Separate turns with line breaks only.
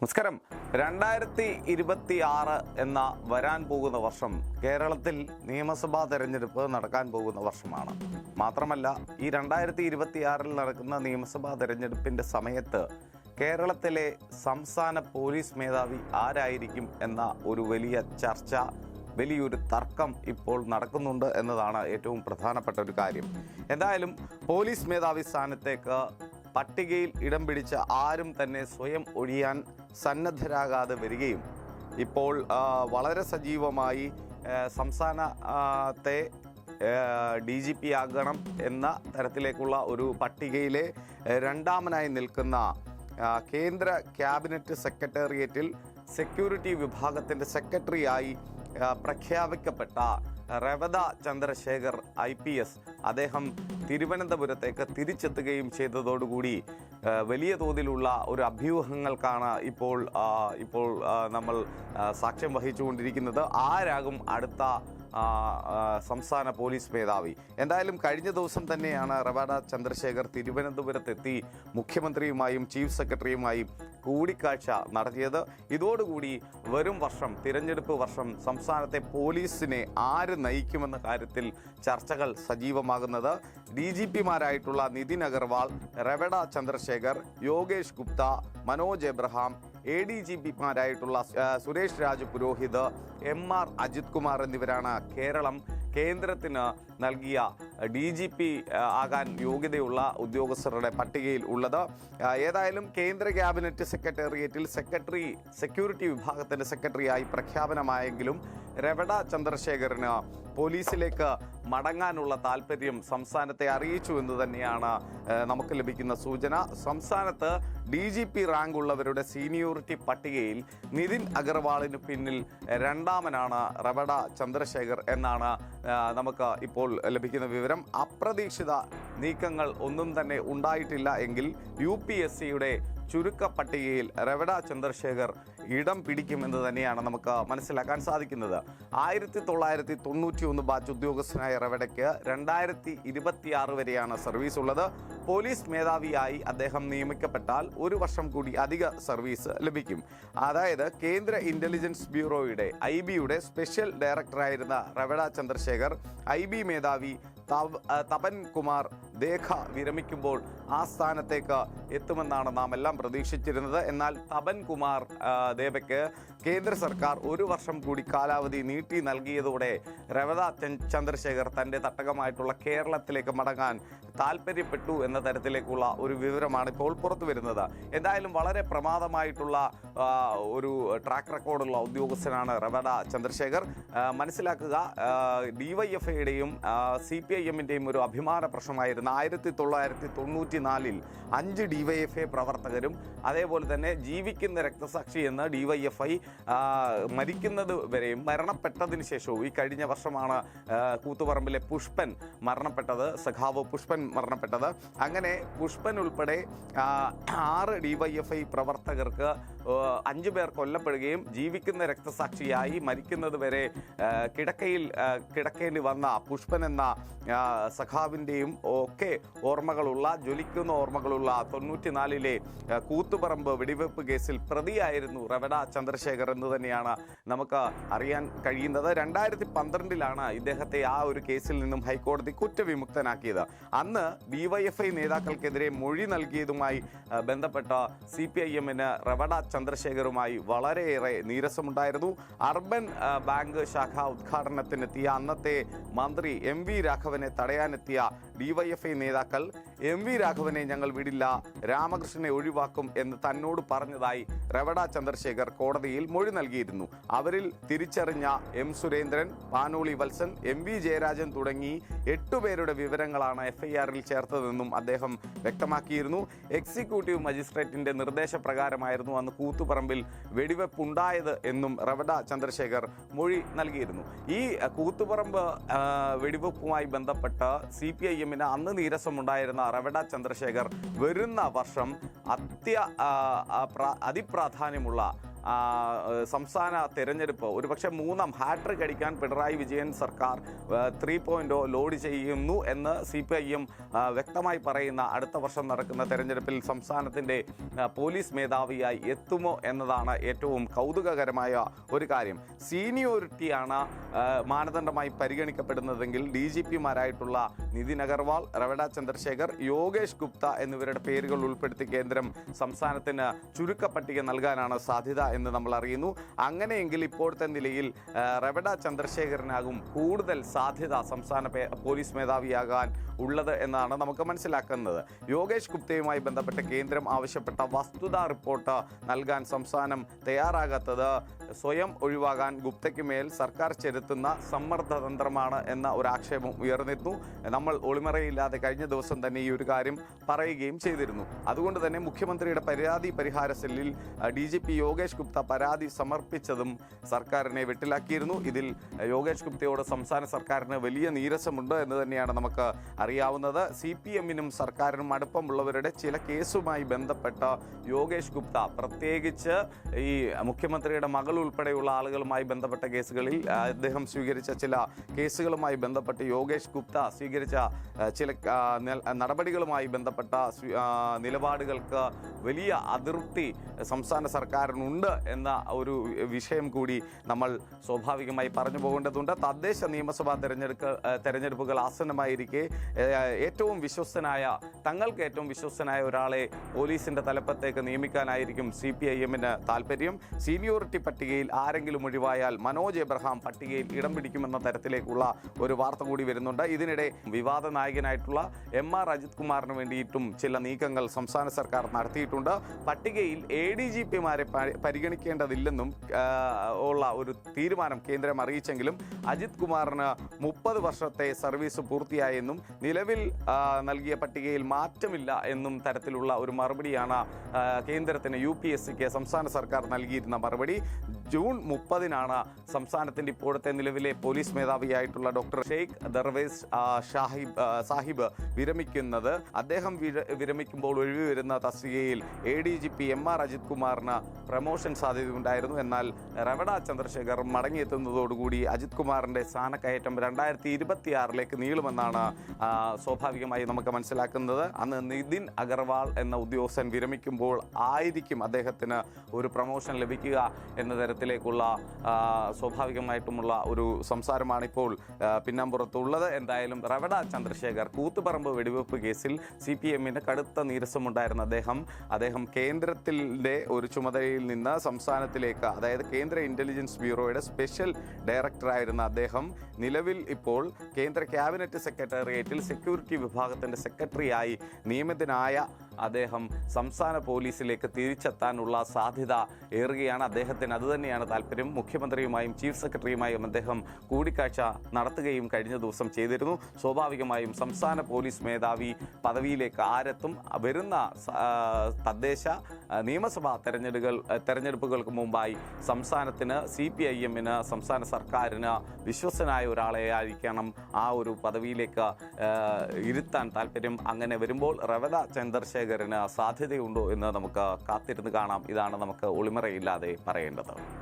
നമസ്കാരം. രണ്ടായിരത്തി ഇരുപത്തി ആറ് എന്ന വരാൻ പോകുന്ന വർഷം കേരളത്തിൽ നിയമസഭാ തെരഞ്ഞെടുപ്പ് നടക്കാൻ പോകുന്ന വർഷമാണ്. മാത്രമല്ല ഈ രണ്ടായിരത്തി ഇരുപത്തി ആറിൽ നടക്കുന്ന നിയമസഭാ തെരഞ്ഞെടുപ്പിന്റെ സമയത്ത് കേരളത്തിലെ സംസ്ഥാന പോലീസ് മേധാവി ആരായിരിക്കും എന്ന ഒരു വലിയ ചർച്ച വലിയൊരു തർക്കം ഇപ്പോൾ നടക്കുന്നുണ്ട് എന്നതാണ് ഏറ്റവും പ്രധാനപ്പെട്ട ഒരു കാര്യം. എന്തായാലും പോലീസ് മേധാവി സ്ഥാനത്തേക്ക് പട്ടികയിൽ ഇടം പിടിച്ച ആരും തന്നെ സ്വയം ഒഴിയാൻ സന്നദ്ധരാകാതെ വരികയും ഇപ്പോൾ വളരെ സജീവമായി സംസ്ഥാനത്തെ ഡി ജി പി ആകണം എന്ന തരത്തിലേക്കുള്ള ഒരു പട്ടികയിലെ രണ്ടാമനായി നിൽക്കുന്ന കേന്ദ്ര ക്യാബിനറ്റ് സെക്രട്ടേറിയറ്റിൽ സെക്യൂരിറ്റി വിഭാഗത്തിന്റെ സെക്രട്ടറിയായി പ്രഖ്യാപിക്കപ്പെട്ട Ravada Chandrasekhar I P S അദ്ദേഹം തിരുവനന്തപുരത്തേക്ക് തിരിച്ചെത്തുകയും ചെയ്തതോടുകൂടി വലിയ തോതിലുള്ള ഒരു അഭ്യൂഹങ്ങൾക്കാണ് ഇപ്പോൾ ഇപ്പോൾ നമ്മൾ സാക്ഷ്യം വഹിച്ചുകൊണ്ടിരിക്കുന്നത്. ആരാകും അടുത്ത സംസ്ഥാന പോലീസ് മേധാവി. എന്തായാലും കഴിഞ്ഞ ദിവസം തന്നെയാണ് റവാഡ ചന്ദ്രശേഖർ തിരുവനന്തപുരത്തെത്തി മുഖ്യമന്ത്രിയുമായും ചീഫ് സെക്രട്ടറിയുമായും കൂടിക്കാഴ്ച നടത്തിയത്. ഇതോടുകൂടി വരും വർഷം തിരഞ്ഞെടുപ്പ് വർഷം സംസ്ഥാനത്തെ പോലീസിനെ ആര് നയിക്കുമെന്ന കാര്യത്തിൽ ചർച്ചകൾ സജീവമാകുന്നത്. D G പിമാരായിട്ടുള്ള Nitin Agarwal Ravada Chandrashekhar Yogesh Gupta Manoj Abraham A D G പിമാരായിട്ടുള്ള Suresh Raj Purohit M R Ajith Kumar എന്നിവരാണ് കേരളം കേന്ദ്രത്തിന് നൽകിയ ഡി ജി പി ആകാൻ യോഗ്യതയുള്ള ഉദ്യോഗസ്ഥരുടെ പട്ടികയിൽ ഉള്ളത്. ഏതായാലും കേന്ദ്ര ക്യാബിനറ്റ് സെക്രട്ടേറിയറ്റിൽ സെക്രട്ടറി സെക്യൂരിറ്റി വിഭാഗത്തിന്റെ സെക്രട്ടറിയായി പ്രഖ്യാപനമായെങ്കിലും രവട ചന്ദ്രശേഖരന് പോലീസിലേക്ക് മടങ്ങാനുള്ള താല്പര്യം സംസ്ഥാനത്തെ അറിയിച്ചു എന്ന് തന്നെയാണ് നമുക്ക് ലഭിക്കുന്ന സൂചന. സംസ്ഥാനത്ത് ഡി ജി പി റാങ്ക് ഉള്ളവരുടെ സീനിയോറിറ്റി പട്ടികയിൽ നിതിൻ അഗർവാളിന് പിന്നിൽ രണ്ടാമനാണ് റവട ചന്ദ്രശേഖർ എന്നാണ് നമുക്ക് ഇപ്പോൾ ലഭിക്കുന്ന വിവരം. അപ്രതീക്ഷിത നീക്കങ്ങൾ ഒന്നും തന്നെ ഉണ്ടായിട്ടില്ല എങ്കിൽ യു പി എസ് സിയുടെ ചുരുക്ക പട്ടികയിൽ റവഡ ചന്ദ്രശേഖർ ഇടം പിടിക്കുമെന്ന് തന്നെയാണ് നമുക്ക് മനസ്സിലാക്കാൻ സാധിക്കുന്നത്. ആയിരത്തി തൊള്ളായിരത്തി തൊണ്ണൂറ്റി ഒന്ന് ബാച്ച് ഉദ്യോഗസ്ഥനായ റവടയ്ക്ക് രണ്ടായിരത്തി ഇരുപത്തിയാറ് വരെയാണ് സർവീസ് ഉള്ളത്. പോലീസ് മേധാവിയായി അദ്ദേഹം നിയമിക്കപ്പെട്ടാൽ ഒരു വർഷം കൂടി അധിക സർവീസ് ലഭിക്കും. അതായത് കേന്ദ്ര ഇന്റലിജൻസ് ബ്യൂറോയുടെ ഐ ബിയുടെ സ്പെഷ്യൽ ഡയറക്ടറായിരുന്ന റവഡ ചന്ദ്രശേഖർ ഐ ബി മേധാവി തപൻ കുമാർ ദേഖ വിരമിക്കുമ്പോൾ ആ സ്ഥാനത്തേക്ക് എത്തുമെന്നാണ് നാം എല്ലാം പ്രതീക്ഷിച്ചിരുന്നത്. എന്നാൽ തപൻ കുമാർ ദേവയ്ക്ക് കേന്ദ്ര സർക്കാർ ഒരു വർഷം കൂടി കാലാവധി നീട്ടി നൽകിയതോടെ രവത ചന്ദ്- ചന്ദ്രശേഖർ തന്റെ തട്ടകമായിട്ടുള്ള കേരളത്തിലേക്ക് മടങ്ങാൻ താല്പര്യപ്പെട്ടു എന്ന തരത്തിലേക്കുള്ള ഒരു വിവരമാണ് ഇപ്പോൾ പുറത്തു വരുന്നത് എന്തായാലും വളരെ പ്രമാദമായിട്ടുള്ള ഒരു ട്രാക്ക് റെക്കോർഡുള്ള ഉദ്യോഗസ്ഥനാണ് റവഡ ചന്ദ്രശേഖർ. മനസ്സിലാക്കുക ഡിവൈഎഫ്ഐയുടെയും സി പി ഐ എമ്മിന്റെയും ഒരു അഭിമാന പ്രശ്നമായിരുന്ന. ആയിരത്തി തൊള്ളായിരത്തി തൊണ്ണൂറ്റി നാലിൽ അഞ്ച് ഡിവൈഎഫ്ഐ പ്രവർത്തകരും അതേപോലെ തന്നെ ജീവിക്കുന്ന രക്തസാക്ഷി എന്ന ഡിവൈഎഫ്ഐ മരിക്കുന്നത് വരെയും മരണപ്പെട്ടതിന് ശേഷവും ഈ കഴിഞ്ഞ വർഷമാണ് കൂത്തുപറമ്പിലെ പുഷ്പൻ മരണപ്പെട്ടത് സഖാവ് പുഷ്പൻ മരണപ്പെട്ടത്. അങ്ങനെ പുഷ്പൻ ഉൾപ്പെടെ ആറ് ഡിവൈഎഫ്ഐ പ്രവർത്തകർക്ക് അഞ്ചു പേർ കൊല്ലപ്പെടുകയും ജീവിക്കുന്ന രക്തസാക്ഷിയായി മരിക്കുന്നത് വരെ കിടക്കയിൽ കിടക്കേണ്ടി വന്ന പുഷ്പൻ എന്ന സഖാവിന്റെയും ഒക്കെ ഓർമ്മകളുള്ള ജ്വലിക്കുന്ന ഓർമ്മകളുള്ള തൊണ്ണൂറ്റിനാലിലെ കൂത്തുപറമ്പ് വെടിവെപ്പ് കേസിൽ പ്രതിയായിരുന്നു റവഡ ചന്ദ്രശേഖർ എന്ന് തന്നെയാണ് നമുക്ക് അറിയാൻ കഴിയുന്നത്. രണ്ടായിരത്തി പന്ത്രണ്ടിലാണ് ഇദ്ദേഹത്തെ ആ ഒരു കേസിൽ നിന്നും ഹൈക്കോടതി കുറ്റവിമുക്തനാക്കിയത്. അന്ന് ഡിവൈഎഫ്ഐ നേതാക്കൾക്കെതിരെ മൊഴി നൽകിയതുമായി ബന്ധപ്പെട്ട സി പി ഐ എമ്മിന് റവഡ ചന്ദ്രശേഖറുമായി വളരെയേറെ നീരസമുണ്ടായിരുന്നു. അർബൻ ബാങ്ക് ശാഖ ഉദ്ഘാടനത്തിനെത്തിയ അന്നത്തെ മന്ത്രി എം വി രാഘവനെ തടയാനെത്തിയ ഡിവൈഎഫ്ഐ നേതാക്കൾ എം വി രാഘവനെ ഞങ്ങൾ വിടില്ല രാമകൃഷ്ണനെ ഒഴിവാക്കും എന്ന് തന്നോട് പറഞ്ഞതായി റവട ചന്ദ്രശേഖർ കോടതിയിൽ മൊഴി നൽകിയിരുന്നു. അവരിൽ തിരിച്ചറിഞ്ഞ M Surendran Panoli Valsan M V Jayarajan തുടങ്ങി എട്ടുപേരുടെ വിവരങ്ങളാണ് എഫ്ഐആറിൽ ചേർത്തതെന്നും അദ്ദേഹം വ്യക്തമാക്കിയിരുന്നു. എക്സിക്യൂട്ടീവ് മജിസ്ട്രേറ്റിന്റെ നിർദ്ദേശപ്രകാരമായിരുന്നു അന്ന് കൂത്തുപറമ്പിൽ വെടിവെപ്പുണ്ടായത് എന്നും റവഡ ചന്ദ്രശേഖർ മൊഴി നൽകിയിരുന്നു. ഈ കൂത്തുപറമ്പ് വെടിവെപ്പുമായി ബന്ധപ്പെട്ട് സി പി ഐ എമ്മിന് അന്ന് നീരസമുണ്ടായിരുന്ന റവഡ ചന്ദ്രശേഖർ വരുന്ന വർഷം അത്യ അതിപ്രാധാന്യമുള്ള സംസ്ഥാന തെരഞ്ഞെടുപ്പ്. ഒരുപക്ഷെ മൂന്നാം ഹാട്രിക് അടിക്കാൻ പിണറായി വിജയൻ സർക്കാർ ത്രീ പോയിന്റ് ലോഡ് ചെയ്യുന്നു എന്ന് സി പി ഐ എം വ്യക്തമായി പറയുന്ന അടുത്ത വർഷം നടക്കുന്ന തെരഞ്ഞെടുപ്പിൽ സംസ്ഥാനത്തിന്റെ പോലീസ് മേധാവിയായി എത്തുമോ എന്നതാണ് ഏറ്റവും കൗതുകകരമായ ഒരു കാര്യം. സീനിയോറിറ്റിയാണ് മാനദണ്ഡമായി പരിഗണിക്കപ്പെടുന്നതെങ്കിൽ ഡി ജി പിമാരായിട്ടുള്ള നിതിൻ അഗർവാൾ റവഡ ചന്ദ്രശേഖർ യോഗേഷ് ഗുപ്ത എന്നിവരുടെ പേരുകൾ ഉൾപ്പെടുത്തി കേന്ദ്രം സംസ്ഥാനത്തിന് ചുരുക്കപ്പട്ടിക നൽകാനാണ് സാധ്യത എന്ന് നമ്മൾ അറിയുന്നു. അങ്ങനെയെങ്കിൽ ഇപ്പോഴത്തെ നിലയിൽ റെവഡ ചന്ദ്രശേഖരനാകും കൂടുതൽ സാധ്യത സംസ്ഥാന പോലീസ് മേധാവിയാകാൻ ഉള്ളത് എന്നാണ് നമുക്ക് മനസ്സിലാക്കുന്നത്. യോഗേഷ് ഗുപ്തയുമായി ബന്ധപ്പെട്ട് കേന്ദ്രം ആവശ്യപ്പെട്ട വസ്തുതാ റിപ്പോർട്ട് നൽകാൻ സംസ്ഥാനം തയ്യാറാകാത്തത് സ്വയം ഒഴിവാകാൻ ഗുപ്തയ്ക്ക് മേൽ സർക്കാർ ചെലുത്തുന്ന സമ്മർദ്ദതന്ത്രമാണ് എന്ന ഒരു ആക്ഷേപം ഉയർന്നിരുന്നു. നമ്മൾ ഒളിമറയില്ലാതെ കഴിഞ്ഞ ദിവസം തന്നെ ഈ ഒരു കാര്യം പറയുകയും ചെയ്തിരുന്നു. അതുകൊണ്ട് തന്നെ മുഖ്യമന്ത്രിയുടെ പരാതി പരിഹാര സെല്ലിൽ D G P Yogesh Gupta പരാതി സമർപ്പിച്ചതും സർക്കാരിനെ വെട്ടിലാക്കിയിരുന്നു. ഇതിൽ യോഗേഷ് ഗുപ്തയോട് സംസ്ഥാന സർക്കാരിന് വലിയ നീരസമുണ്ട് എന്ന് തന്നെയാണ് നമുക്ക് അറിയാവുന്നത്. സി പി എമ്മിനും സർക്കാരിനും അടുപ്പമുള്ളവരുടെ ചില കേസുമായി ബന്ധപ്പെട്ട യോഗേഷ് ഗുപ്ത പ്രത്യേകിച്ച് ഈ മുഖ്യമന്ത്രിയുടെ മകൾ ഉൾപ്പെടെയുള്ള ആളുകളുമായി ബന്ധപ്പെട്ട കേസുകളിൽ അദ്ദേഹം സ്വീകരിച്ച ചില കേസുകളുമായി ബന്ധപ്പെട്ട് യോഗേഷ് ഗുപ്ത സ്വീകരിച്ച ചില നടപടികളുമായി ബന്ധപ്പെട്ട നിലപാടുകൾക്ക് വലിയ അതൃപ്തി സംസ്ഥാന സർക്കാരിനുണ്ട് എന്ന ഒരു വിഷയം കൂടി നമ്മൾ സ്വാഭാവികമായി പറഞ്ഞു പോകേണ്ടതുണ്ട്. തദ്ദേശ നിയമസഭാ തെരഞ്ഞെടുപ്പ് തെരഞ്ഞെടുപ്പുകൾ ആസന്നമായിരിക്കെ ഏറ്റവും വിശ്വസ്തനായ തങ്ങൾക്ക് ഏറ്റവും വിശ്വസ്തനായ ഒരാളെ പോലീസിന്റെ തലപ്പത്തേക്ക് നിയമിക്കാനായിരിക്കും സി പി ഐ എമ്മിന് താല്പര്യം. സീനിയോറിറ്റി പട്ടികയിൽ ആരെങ്കിലും ഒഴിവായാൽ മനോജ് എബ്രഹാം പട്ടികയിൽ ഇടം പിടിക്കുമെന്ന തരത്തിലേക്കുള്ള ഒരു വാർത്ത കൂടി വരുന്നുണ്ട്. ഇതിനിടെ വിവാദ നായകനായിട്ടുള്ള എം ആർ അജിത് കുമാറിന് വേണ്ടിയിട്ടും ചില നീക്കങ്ങൾ സംസ്ഥാന സർക്കാർ നടത്തിയിട്ടുണ്ട്. പട്ടികയിൽ എ ഡി ജി പിമാരെ പരിഗണിക്കേണ്ടതില്ലെന്നും ഉള്ള ഒരു തീരുമാനം കേന്ദ്രം അറിയിച്ചെങ്കിലും അജിത് കുമാറിന് മുപ്പത് വർഷത്തെ സർവീസ് പൂർത്തിയായെന്നും നിലവിൽ നൽകിയ പട്ടികയിൽ മാറ്റമില്ല എന്നും തരത്തിലുള്ള ഒരു മറുപടിയാണ് കേന്ദ്രത്തിന് യു പി എസ് സിക്ക് സംസ്ഥാന സർക്കാർ നൽകിയിരുന്ന മറുപടി. ജൂൺ മുപ്പതിനാണ് സംസ്ഥാനത്തിന്റെ ഇപ്പോഴത്തെ നിലവിലെ പോലീസ് മേധാവിയായിട്ടുള്ള ഡോക്ടർ ഷെയ്ഖ് ദർവേസ് ഷാഹിബ് സാഹിബ് വിരമിക്കുന്നത്. അദ്ദേഹം വിരമിക്കുമ്പോൾ ഒഴിവ് വരുന്ന തസ്തികയിൽ A D G P M R Ajith കുമാറിന് പ്രമോഷൻ സാധ്യതയുണ്ടായിരുന്നു. എന്നാൽ റവഡ ചന്ദ്രശേഖർ മടങ്ങിയെത്തുന്നതോടുകൂടി അജിത് കുമാറിന്റെ സ്ഥാനക്കയറ്റം രണ്ടായിരത്തി ഇരുപത്തിയാറിലേക്ക് നീളുമെന്നാണ് സ്വാഭാവികമായി നമുക്ക് മനസ്സിലാക്കുന്നത്. അന്ന് നിതിൻ അഗർവാൾ എന്ന ഉദ്യോഗസ്ഥൻ വിരമിക്കുമ്പോൾ ആയിരിക്കും അദ്ദേഹത്തിന് ഒരു പ്രമോഷൻ ലഭിക്കുക എന്ന തരത്തിലേക്കുള്ള സ്വാഭാവികമായിട്ടുമുള്ള ഒരു സംസാരമാണിപ്പോൾ പിന്നാമ്പുറത്തുള്ളത്. എന്തായാലും റവഡ ചന്ദ്രശേഖർ കൂത്തുപറമ്പ് വെടിവെപ്പ് കേസിൽ സി പി എമ്മിന് കടുത്ത നീരസമുണ്ടായിരുന്ന അദ്ദേഹം. അദ്ദേഹം കേന്ദ്രത്തിന്റെ ഒരു ചുമതലയിൽ നിന്ന് സംസ്ഥാനത്തിലേക്ക് അതായത് കേന്ദ്ര ഇന്റലിജൻസ് ബ്യൂറോയുടെ സ്പെഷ്യൽ ഡയറക്ടറായിരുന്ന അദ്ദേഹം നിലവിൽ ഇപ്പോൾ കേന്ദ്ര ക്യാബിനറ്റ് സെക്രട്ടേറിയറ്റിൽ സെക്യൂരിറ്റി വിഭാഗത്തിന്റെ സെക്രട്ടറിയായി നിയമിതനായ അദ്ദേഹം സംസ്ഥാന പോലീസിലേക്ക് തിരിച്ചെത്താനുള്ള സാധ്യത ഏറുകയാണ്. അദ്ദേഹത്തിന് അതുതന്നെയാണ് താല്പര്യം. മുഖ്യമന്ത്രിയുമായും ചീഫ് സെക്രട്ടറിയുമായും അദ്ദേഹം കൂടിക്കാഴ്ച നടത്തുകയും കഴിഞ്ഞ ദിവസം ചെയ്തിരുന്നു. സ്വാഭാവികമായും സംസ്ഥാന പോലീസ് മേധാവി പദവിയിലേക്ക് ആരെത്തും. വരുന്ന തദ്ദേശ നിയമസഭാ തെരഞ്ഞെടുപ്പുകൾ തെരഞ്ഞെടുപ്പുകൾക്ക് മുമ്പായി സംസ്ഥാനത്തിന് സി പി ഐ എമ്മിന് സംസ്ഥാന സർക്കാരിന് വിശ്വസനായ ഒരാളെ ആയിരിക്കണം ആ ഒരു പദവിയിലേക്ക് ഇരുത്താൻ താല്പര്യം. അങ്ങനെ വരുമ്പോൾ റവദ ചന്ദ്രശേഖരന് സാധ്യതയുണ്ടോ എന്ന് നമുക്ക് കാത്തിരുന്ന് കാണാം. ഇതാണ് നമുക്ക് ഒളിമറയില്ലാതെ പറയേണ്ടത്.